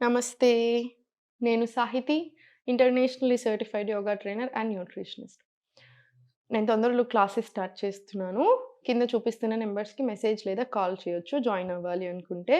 నమస్తే. నేను Sahithi internationally certified yoga trainer and nutritionist. నేను తొందరలో క్లాసెస్ స్టార్ట్ చేస్తున్నాను. కింద చూపిస్తున్న నెంబర్స్కి మెసేజ్ లేదా కాల్ చేయొచ్చు జాయిన్ అవ్వాలి అనుకుంటే.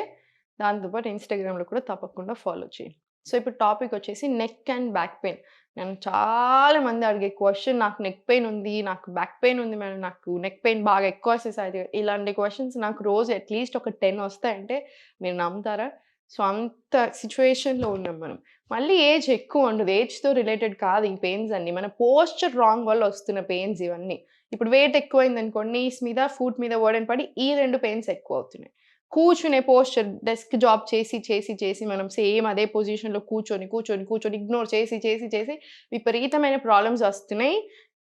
దాంతోపాటు ఇన్స్టాగ్రామ్లో కూడా తప్పకుండా ఫాలో చేయండి. సో ఇప్పుడు టాపిక్ వచ్చేసి నెక్ అండ్ బ్యాక్ పెయిన్. నేను చాలా మంది అడిగే క్వశ్చన్ నాకు నెక్ పెయిన్ ఉంది నాకు బ్యాక్ పెయిన్ ఉంది మేడం నాకు నెక్ పెయిన్ బాగా ఎక్కువ వస్తుంది ఇలాంటి క్వశ్చన్స్ నాకు రోజు అట్లీస్ట్ ఒక టెన్ వస్తాయంటే మీరు నమ్ముతారా? సో అంత సిచ్యువేషన్లో ఉన్నాం మనం. మళ్ళీ ఏజ్ ఎక్కువ ఉండదు. ఏజ్తో రిలేటెడ్ కాదు ఈ పెయిన్స్ అన్ని. మన పోస్చర్ రాంగ్ వల్ల వస్తున్న పెయిన్స్ ఇవన్నీ. ఇప్పుడు వెయిట్ ఎక్కువైంది అనుకోండి నీస్ మీద ఫుట్ మీద ఓడని పడి ఈ రెండు పెయిన్స్ ఎక్కువ అవుతున్నాయి. కూర్చునే పోస్చర్ డెస్క్ జాబ్ చేసి చేసి చేసి మనం సేమ్ అదే పొజిషన్లో కూర్చొని కూర్చొని కూర్చొని ఇగ్నోర్ చేసి చేసి చేసి విపరీతమైన ప్రాబ్లమ్స్ వస్తున్నాయి.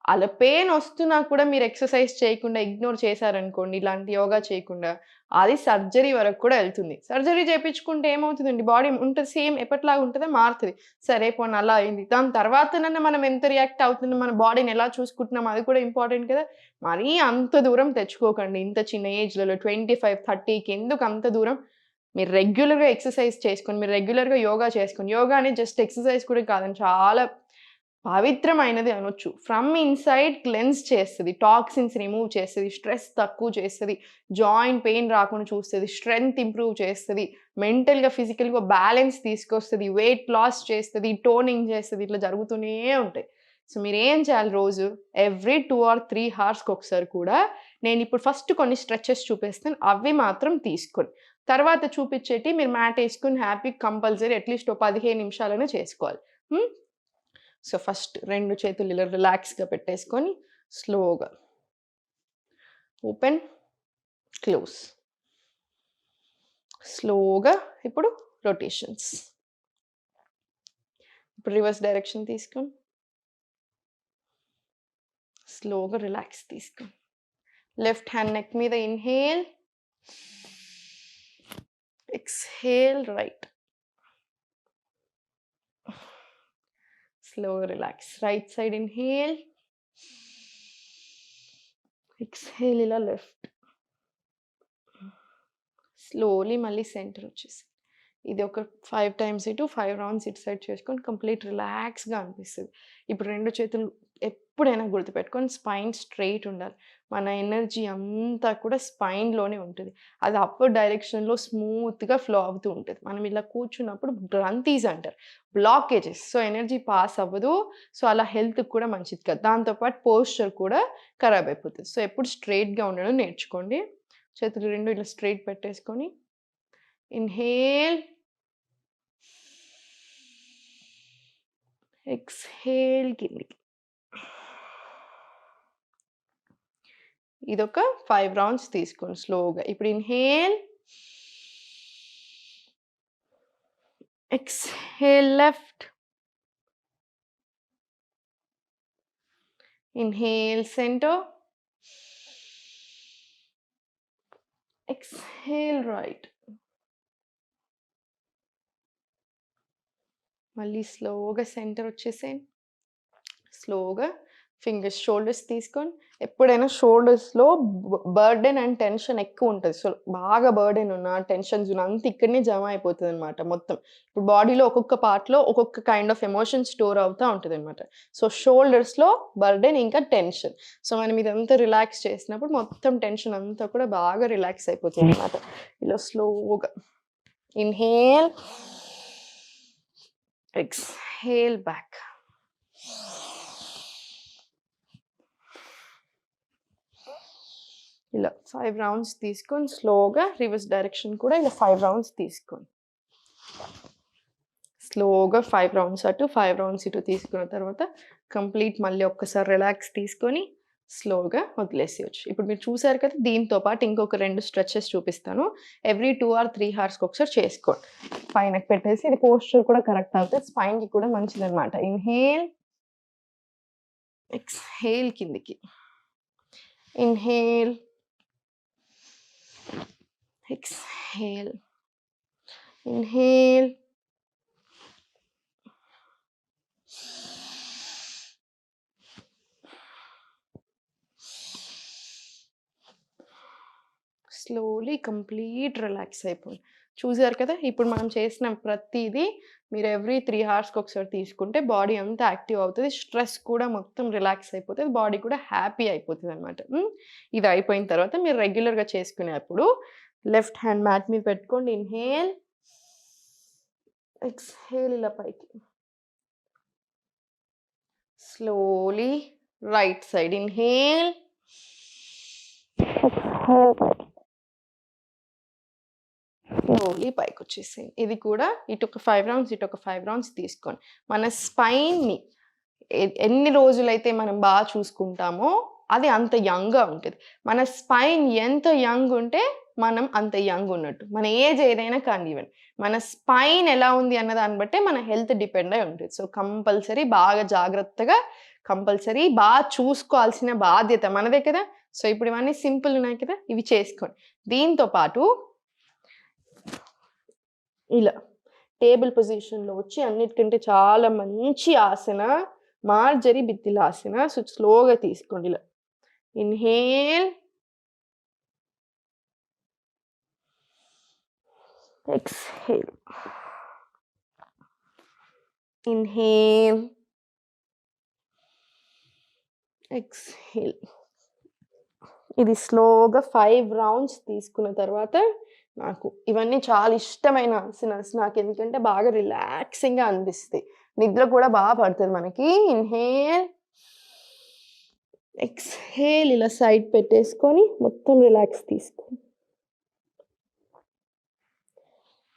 అలా పెయిన్ వస్తున్నా కూడా మీరు ఎక్సర్సైజ్ చేయకుండా ఇగ్నోర్ చేశారనుకోండి ఇలాంటి యోగా చేయకుండా అది సర్జరీ వరకు కూడా వెళ్తుంది. సర్జరీ చేయించుకుంటే ఏమవుతుందండి? బాడీ ఉంటుంది సేమ్ ఎప్పటిలాగా ఉంటుందో మారుతుంది. సరే పోనీ అలా అయింది. దాని తర్వాతనన్నా మనం ఎంత రియాక్ట్ అవుతుందో మన బాడీని ఎలా చూసుకుంటున్నాం? అది కూడా ఇంపార్టెంట్ కదా. మరీ అంత దూరం తెచ్చుకోకండి. ఇంత చిన్న ఏజ్లలో ట్వంటీ ఫైవ్ థర్టీకి ఎందుకు అంత దూరం? మీరు రెగ్యులర్గా ఎక్సర్సైజ్ చేసుకొని మీరు రెగ్యులర్గా యోగా చేసుకొని యోగా అనేది జస్ట్ ఎక్సర్సైజ్ కూడా కాదని చాలా పవిత్రమైనది అనొచ్చు. ఫ్రమ్ ఇన్సైడ్ క్లెన్స్ చేస్తుంది టాక్సిన్స్ రిమూవ్ చేస్తుంది స్ట్రెస్ తక్కువ చేస్తుంది జాయింట్ పెయిన్ రాకుండా చూస్తుంది స్ట్రెంగ్త్ ఇంప్రూవ్ చేస్తుంది మెంటల్గా ఫిజికల్గా బ్యాలెన్స్ తీసుకొస్తుంది వెయిట్ లాస్ చేస్తుంది టోనింగ్ చేస్తుంది ఇట్లా జరుగుతూనే ఉంటాయి. సో మీరు ఏం చేయాలి రోజు? ఎవ్రీ టూ ఆర్ త్రీ హార్స్కి ఒకసారి కూడా నేను ఇప్పుడు ఫస్ట్ కొన్ని స్ట్రెచెస్ చూపిస్తాను అవి మాత్రం తీసుకొని. తర్వాత చూపించేటి మీరు మ్యాట్ వేసుకుని హ్యాపీ కంపల్సరీ అట్లీస్ట్ ఒక పదిహేను నిమిషాలనే చేసుకోవాలి. సో ఫస్ట్ రెండు చేతులు ఇలా రిలాక్స్గా పెట్టేసుకొని స్లోగా ఓపెన్ క్లోజ్. స్లోగా ఇప్పుడు రొటేషన్స్. ఇప్పుడు రివర్స్ డైరెక్షన్ తీసుకొని స్లోగా రిలాక్స్ తీసుకొని లెఫ్ట్ హ్యాండ్ నెక్ మీద inhale exhale right. Slow relax. Right side inhale. Exhale ఇలా లెఫ్ట్ స్లోలీ మళ్ళీ సెంటర్ వచ్చేసి. ఇది ఒక ఫైవ్ టైమ్స్ ఇటు ఫైవ్ రౌండ్స్ ఇటు సైడ్ చేసుకొని కంప్లీట్ రిలాక్స్గా అనిపిస్తుంది. ఇప్పుడు రెండు చేతులు ఎప్పుడైనా గుర్తుపెట్టుకొని స్పైన్ స్ట్రైట్ ఉండాలి. మన ఎనర్జీ అంతా కూడా స్పైన్లోనే ఉంటుంది. అది అప్పర్ డైరెక్షన్లో స్మూత్గా ఫ్లో అవుతూ ఉంటుంది. మనం ఇలా కూర్చున్నప్పుడు గ్రంథీస్ అంటారు. బ్లాకేజెస్. సో ఎనర్జీ పాస్ అవ్వదు. సో అలా హెల్త్కి కూడా మంచిది కదా. దాంతోపాటు పోస్చర్ కూడా ఖరాబ్ అయిపోతుంది. సో ఎప్పుడు స్ట్రైట్గా ఉండడం నేర్చుకోండి. చేతులు రెండు ఇలా స్ట్రైట్ పెట్టేసుకొని ఇన్హేల్ ఎక్స్హేల్ కిందికి. ఇదొక ఫైవ్ రౌండ్స్ తీసుకోండి స్లోగా ఇప్పుడు inhale exhale left inhale centre exhale right మళ్ళీ స్లోగా సెంటర్ వచ్చేసేయండి స్లోగా ఫింగర్స్ షోల్డర్స్ తీసుకొని ఎప్పుడైనా షోల్డర్స్లో బర్డెన్ అండ్ టెన్షన్ ఎక్కువ ఉంటుంది సో బాగా బర్డెన్ ఉన్న టెన్షన్స్ ఉన్న అంత ఇక్కడనే జమ అయిపోతుంది అనమాట మొత్తం. ఇప్పుడు బాడీలో ఒక్కొక్క పార్ట్లో ఒక్కొక్క కైండ్ ఆఫ్ ఎమోషన్ స్టోర్ అవుతూ ఉంటుంది అనమాట సో షోల్డర్స్లో బర్డెన్ ఇంకా టెన్షన్. సో మనం ఇదంతా రిలాక్స్ చేసినప్పుడు మొత్తం టెన్షన్ అంతా కూడా బాగా రిలాక్స్ అయిపోతుంది అనమాట ఇలా స్లోగా ఇన్హేల్ ఎక్స్హేల్ బ్యాక్. ఇలా ఫైవ్ రౌండ్స్ తీసుకొని స్లోగా రివర్స్ డైరెక్షన్ కూడా ఇలా ఫైవ్ రౌండ్స్ తీసుకొని. స్లోగా ఫైవ్ రౌండ్స్ అటు ఫైవ్ రౌండ్స్ ఇటు తీసుకున్న తర్వాత కంప్లీట్ మళ్ళీ ఒక్కసారి రిలాక్స్ తీసుకొని స్లోగా వదిలేసేయచ్చు. ఇప్పుడు మీరు చూసారు కదా దీంతో పాటు ఇంకొక రెండు స్ట్రెచెస్ చూపిస్తాను. ఎవ్రీ టూ ఆర్ త్రీ హార్స్కి ఒకసారి చేసుకోండి. పైన పెట్టేసి ఇది పోస్చర్ కూడా కరెక్ట్ అవుతుంది. స్పైన్కి కూడా మంచిది అనమాట ఇన్హేల్ ఎక్స్హేల్ కిందికి. Inhale exhale. Inhale. Slowly complete relax అయిపోయింది చూసారు కదా ఇప్పుడు మనం చేసిన ప్రతిదీ మీరు ఎవ్రీ త్రీ అవర్స్కి ఒకసారి తీసుకుంటే బాడీ అంతా యాక్టివ్ అవుతుంది. స్ట్రెస్ కూడా మొత్తం రిలాక్స్ అయిపోతుంది. బాడీ కూడా హ్యాపీ అయిపోతుంది అనమాట ఇది అయిపోయిన తర్వాత మీరు రెగ్యులర్గా చేసుకునేప్పుడు లెఫ్ట్ హ్యాండ్ మ్యాట్ మీద పెట్టుకోండి. ఇన్హేల్ ఎక్స్హేల్ ఇలా పైకి. Slowly right side. Inhale slowly పైకి. వచ్చేసేయండి ఇది కూడా ఇటు ఒక ఫైవ్ రౌండ్స్ ఇటు ఒక ఫైవ్ రౌండ్స్ తీసుకోండి. మన స్పైన్ని ఎన్ని రోజులైతే మనం బాగా చూసుకుంటామో అది అంత యంగ్గా ఉంటుంది. మన స్పైన్ ఎంత యంగ్ ఉంటే మనం అంత యంగ్ ఉన్నట్టు. మన ఏజ్ ఏదైనా కానివ్వండి మన స్పైన్ ఎలా ఉంది అన్న దాన్ని బట్టే మన హెల్త్ డిపెండ్ అయి ఉంటుంది. సో కంపల్సరీ బాగా జాగ్రత్తగా కంపల్సరీ బాగా చూసుకోవాల్సిన బాధ్యత మనదే కదా. సో ఇప్పుడు ఇవన్నీ సింపుల్ ఉన్నాయి కదా ఇవి చేసుకోండి. దీంతో పాటు ఇలా టేబుల్ పొజిషన్లో వచ్చి అన్నిటికంటే చాలా మంచి ఆసన మార్జరీ బిత్తిల ఆసన సో స్లోగా తీసుకోండి ఇలా. Inhale exhale. Inhale. Exhale. ఇది స్లోగా ఫైవ్ రౌండ్స్ తీసుకున్న తర్వాత నాకు ఇవన్నీ చాలా ఇష్టమైన ఆసనాస్ నాకు ఎందుకంటే బాగా రిలాక్సింగ్గా అనిపిస్తాయి. నిద్ర కూడా బాగా పడుతుంది మనకి. ఇన్హేల్ ఎక్స్హేల్ ఇలా సైడ్ పెట్టేసుకొని మొత్తం రిలాక్స్ తీసుకో.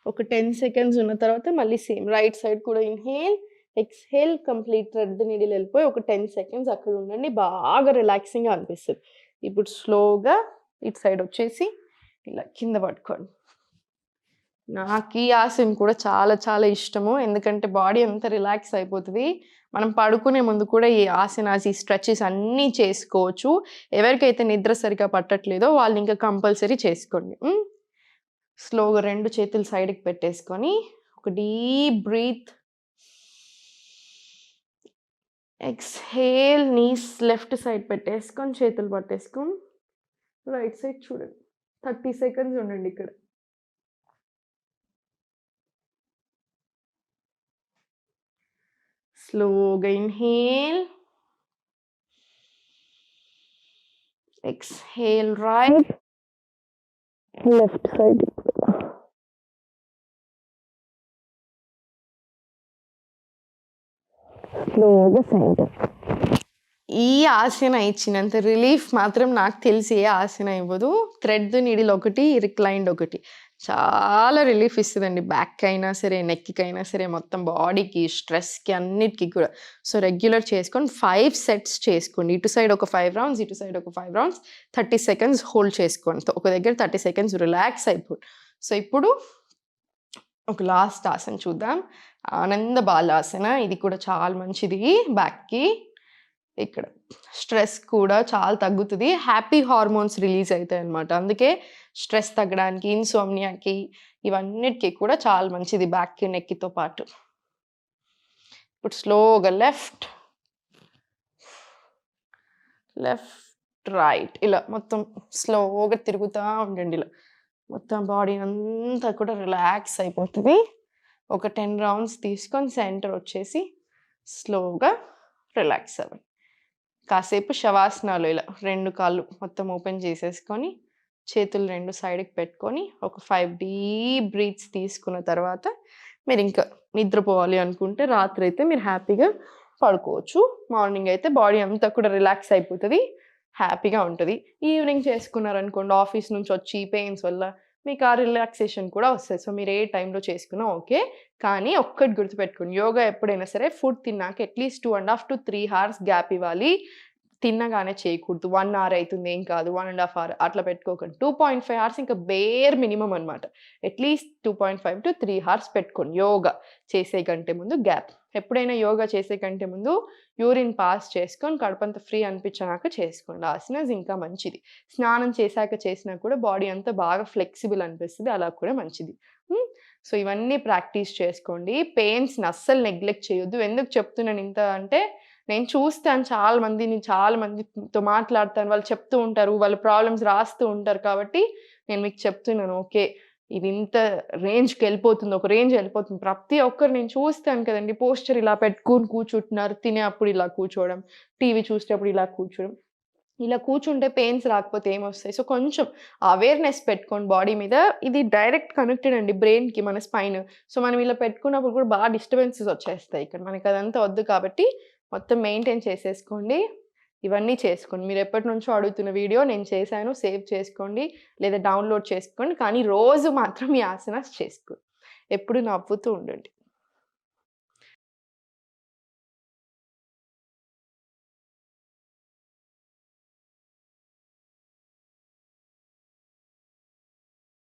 ఒక టెన్ సెకండ్స్ ఉన్న తర్వాత మళ్ళీ సేమ్ రైట్ సైడ్ కూడా inhale exhale complete red needle వెళ్ళిపోయి ఒక టెన్ సెకండ్స్ అక్కడ ఉండండి. బాగా రిలాక్సింగ్గా అనిపిస్తుంది. ఇప్పుడు స్లోగా ఇటు సైడ్ వచ్చేసి ఇలా కింద పట్టుకోండి. నాకు ఈ ఆసన్ కూడా చాలా చాలా ఇష్టము. ఎందుకంటే బాడీ అంతా రిలాక్స్ అయిపోతుంది. మనం పడుకునే ముందు కూడా ఈ ఆసనాస్ ఈ స్ట్రెచెస్ అన్నీ చేసుకోవచ్చు. ఎవరికైతే నిద్ర సరిగా పట్టట్లేదో వాళ్ళు ఇంకా కంపల్సరీ చేసుకోండి స్లోగా రెండు చేతులు సైడ్కి పెట్టేసుకొని ఒక deep breath. Exhale knees left side పెట్టేసుకొని చేతులు పట్టేసుకొని రైట్ సైడ్ చూడండి. థర్టీ సెకండ్స్ ఉండండి ఇక్కడ. స్లోగా inhale. Exhale right left side స్లోగా సెంటర్ ఈ ఆసన ఇచ్చినంత రిలీఫ్ మాత్రం నాకు తెలిసి ఏ ఆసన ఇవ్వదు. థ్రెడ్ నీడిల్ ఒకటి రిక్లైండ్ ఒకటి. చాలా రిలీఫ్ ఇస్తుందండి. బ్యాక్ అయినా సరే నెక్కి అయినా సరే మొత్తం బాడీకి స్ట్రెస్కి అన్నిటికీ కూడా. సో రెగ్యులర్ చేసుకొని ఫైవ్ సెట్స్ చేసుకోండి. ఇటు సైడ్ ఒక ఫైవ్ రౌండ్స్ ఇటు సైడ్ ఒక five rounds thirty seconds hold చేసుకోండి. ఒక దగ్గర థర్టీ సెకండ్స్ రిలాక్స్ అయిపోయి సో ఇప్పుడు ఒక లాస్ట్ ఆసన చూద్దాం. ఆనంద బాలాసన ఇది కూడా చాలా మంచిది. బ్యాక్కి ఇక్కడ. స్ట్రెస్ కూడా చాలా తగ్గుతుంది. హ్యాపీ హార్మోన్స్ రిలీజ్ అవుతాయి అనమాట అందుకే స్ట్రెస్ తగ్గడానికి ఇన్సోమ్నియాకి ఇవన్నిటికీ కూడా చాలా మంచిది బ్యాక్కి నెక్కితో పాటు. ఇప్పుడు స్లోగా లెఫ్ట్. Left right. ఇలా మొత్తం స్లోగా తిరుగుతూ ఉండండి ఇలా. మొత్తం బాడీ అంతా కూడా రిలాక్స్ అయిపోతుంది. ఒక టెన్ రౌండ్స్ తీసుకొని సెంటర్ వచ్చేసి స్లోగా రిలాక్స్ అవ్వండి. కాసేపు శవాసనాలు ఇలా రెండు కాళ్ళు మొత్తం ఓపెన్ చేసేసుకొని చేతులు రెండు సైడ్కి పెట్టుకొని ఒక ఫైవ్ డీప్ బ్రీత్స్ తీసుకున్న తర్వాత మీరు ఇంకా నిద్రపోవాలి అనుకుంటే రాత్రి అయితే మీరు హ్యాపీగా పడుకోవచ్చు. మార్నింగ్ అయితే బాడీ అంతా కూడా రిలాక్స్ అయిపోతుంది హ్యాపీగా ఉంటుంది. ఈవినింగ్ చేసుకున్నారనుకోండి ఆఫీస్ నుంచి వచ్చి పెయిన్స్ వల్ల మీకు ఆ రిలాక్సేషన్ కూడా వస్తుంది. సో మీరు ఏ టైంలో చేసుకున్నా ఓకే. కానీ ఒక్కటి గుర్తుపెట్టుకోండి. యోగా ఎప్పుడైనా సరే ఫుడ్ తిన్నాక at least two and half to three hours gap ఇవ్వాలి. తిన్నగానే చేయకూడదు. వన్ అవర్ అవుతుంది ఏం కాదు. వన్ అండ్ హాఫ్ అవర్ అట్లా పెట్టుకోకండి. టూ పాయింట్ ఫైవ్ అవర్స్ ఇంకా బేర్ మినిమం అనమాట at least two point five to three hours పెట్టుకోండి. యోగా చేసే కంటే ముందు గ్యాప్ ఎప్పుడైనా యోగా చేసే కంటే ముందు యూరిన్ పాస్ చేసుకొని కడుపంత ఫ్రీ అనిపించాక చేసుకోండి. ఆసనాస్ ఇంకా మంచిది. స్నానం చేశాక చేసినా కూడా బాడీ అంతా బాగా ఫ్లెక్సిబుల్ అనిపిస్తుంది. అలా కూడా మంచిది. సో ఇవన్నీ ప్రాక్టీస్ చేసుకోండి. పెయిన్స్ని అస్సలు నెగ్లెక్ట్ చేయొద్దు. ఎందుకు చెప్తున్నాను ఇంత అంటే నేను చూస్తాను చాలా మందిని చాలా మందితో మాట్లాడతాను. వాళ్ళు చెప్తూ ఉంటారు. వాళ్ళ ప్రాబ్లమ్స్ రాస్తూ ఉంటారు కాబట్టి నేను మీకు చెప్తున్నాను. ఓకే. ఇది ఇంత రేంజ్కి వెళ్ళిపోతుంది ఒక రేంజ్ వెళ్ళిపోతుంది ప్రతి ఒక్కరు నేను చూస్తాను కదండి పోస్టర్ ఇలా పెట్టుకొని కూర్చుంటున్నారు తినే అప్పుడు ఇలా కూర్చోవడం టీవీ చూసేటప్పుడు ఇలా కూర్చోవడం. ఇలా కూర్చుంటే పెయిన్స్ రాకపోతే ఏమొస్తాయి? సో కొంచెం అవేర్నెస్ పెట్టుకోండి బాడీ మీద. ఇది డైరెక్ట్ కనెక్టెడ్ అండి బ్రెయిన్కి మన స్పైన్. సో మనం ఇలా పెట్టుకున్నప్పుడు కూడా బాగా డిస్టర్బెన్సెస్ వచ్చేస్తాయి ఇక్కడ. మనకి అదంతా వద్దు కాబట్టి మొత్తం మెయింటైన్ చేసేసుకోండి. ఇవన్నీ చేసుకోండి. మీరు ఎప్పటి నుంచో అడుగుతున్న వీడియో నేను చేశాను సేవ్ చేసుకోండి లేదా డౌన్లోడ్ చేసుకోండి. కానీ రోజు మాత్రం ఈ ఆసనాస్ చేసుకోండి ఎప్పుడు నవ్వుతూ ఉండండి.